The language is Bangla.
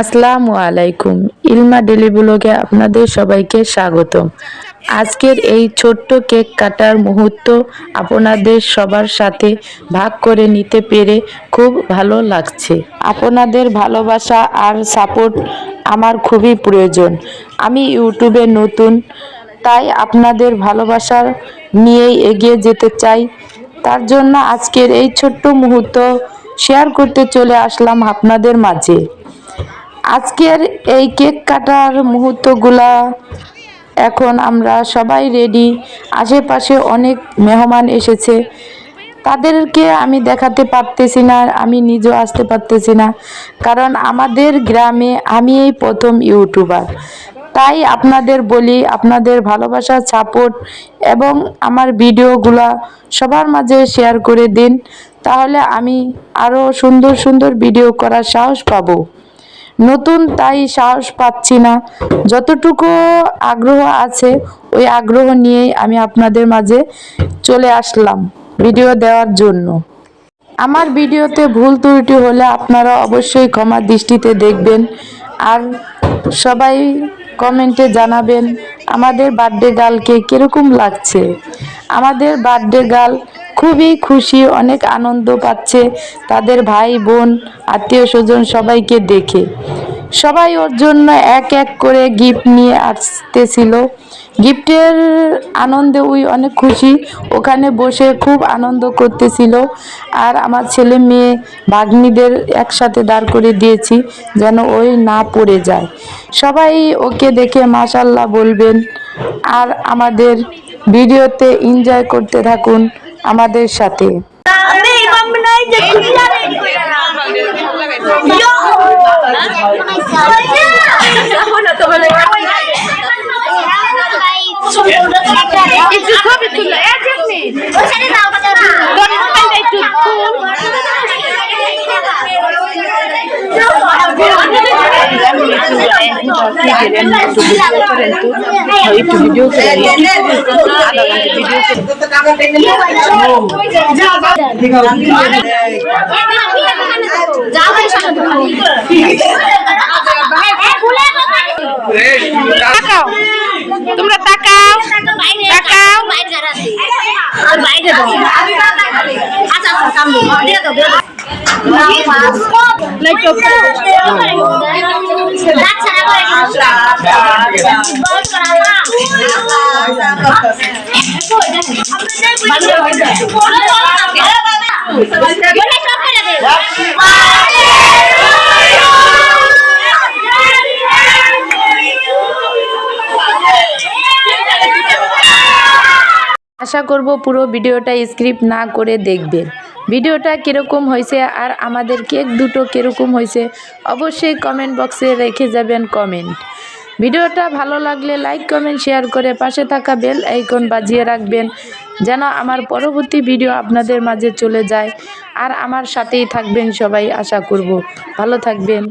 আসসালামু আলাইকুম। ইলমা ডেলি ব্লগে আপনাদের সবাইকে স্বাগতম। আজকের এই ছোট্ট কেক কাটার মুহূর্ত আপনাদের সবার সাথে ভাগ করে নিতে পেরে খুব ভালো লাগছে। আপনাদের ভালোবাসা আর সাপোর্ট আমার খুবই প্রয়োজন। আমি ইউটিউবে নতুন, তাই আপনাদের ভালোবাসা নিয়েই এগিয়ে যেতে চাই। তার জন্য আজকের এই ছোট্ট মুহূর্ত শেয়ার করতে চলে আসলাম আপনাদের মাঝে। আজকের এই কেক কাটার মুহূর্তগুলা এখন আমরা সবাই রেডি আশেপাশে অনেক মেহমান এসেছে। তাদেরকে আমি দেখাতে পারতেছি না, আমি নিজেও আসতে পারতেছি না। কারণ আমাদের গ্রামে আমি এই প্রথম ইউটিউবার। তাই আপনাদের বলি, আপনাদের ভালোবাসা সাপোর্ট এবং আমার ভিডিওগুলা সবার মাঝে শেয়ার করে দিন। তাহলে আমি আরও সুন্দর সুন্দর ভিডিও করার সাহস পাবো। নতুন তাই সাহস পাচ্ছি না। যতটুকু আগ্রহ আছে, ওই আগ্রহ নিয়েই আমি আপনাদের মাঝে চলে আসলাম ভিডিও দেওয়ার জন্য। আমার ভিডিওতে ভুল ত্রুটি হলে আপনারা অবশ্যই ক্ষমা দৃষ্টিতে দেখবেন আর সবাই কমেন্টে জানাবেন, আমাদের বার্থডে গার্লকে কীরকম লাগছে? আমাদের বার্থডে গার্ল খুবই খুশি, অনেক আনন্দ পাচ্ছে। তাদের ভাই বোন, আত্মীয় স্বজন সবাইকে দেখে। সবাই ওর জন্য এক এক করে গিফট নিয়ে আসতেছিল। গিফটের আনন্দে ওই অনেক খুশি। ওখানে বসে খুব আনন্দ করতেছিল। আর আমার ছেলে মেয়ে ভাগ্নিদের একসাথে দাঁড় করে দিয়েছি যেন ওই না পড়ে যায়। সবাই ওকে দেখে মাশাল্লাহ বলবেন। আর আমাদের ভিডিওতে এনজয় করতে থাকুন। আমাদের সাথে। আমি মাম্মি নাই একটু ছবি তুলো এ জেসমি তোর মোবাইলটা একটু একটু ভিডিও তাকাও তোমরা তাকাও তাকাও বাইরে আচ্ছা আচ্ছা কাম দিয়ে দাও লাইট অফ আশা করব পুরো ভিডিওটা স্ক্রিপ্ট না করে দেখবেন। ভিডিওটা কীরকম হয়েছে আর আমাদের কেক দুটো কীরকম হয়েছে অবশ্যই কমেন্ট বক্সে রেখে যাবেন কমেন্ট ভিডিওটা ভালো লাগলে লাইক কমেন্ট শেয়ার করে পাশে থাকা বেল আইকন বাজিয়ে রাখবেন যেন আমার পরবর্তী ভিডিও আপনাদের মাঝে চলে যায়। আর আমার সাথেই থাকবেন সবাই, আশা করব। ভালো থাকবেন।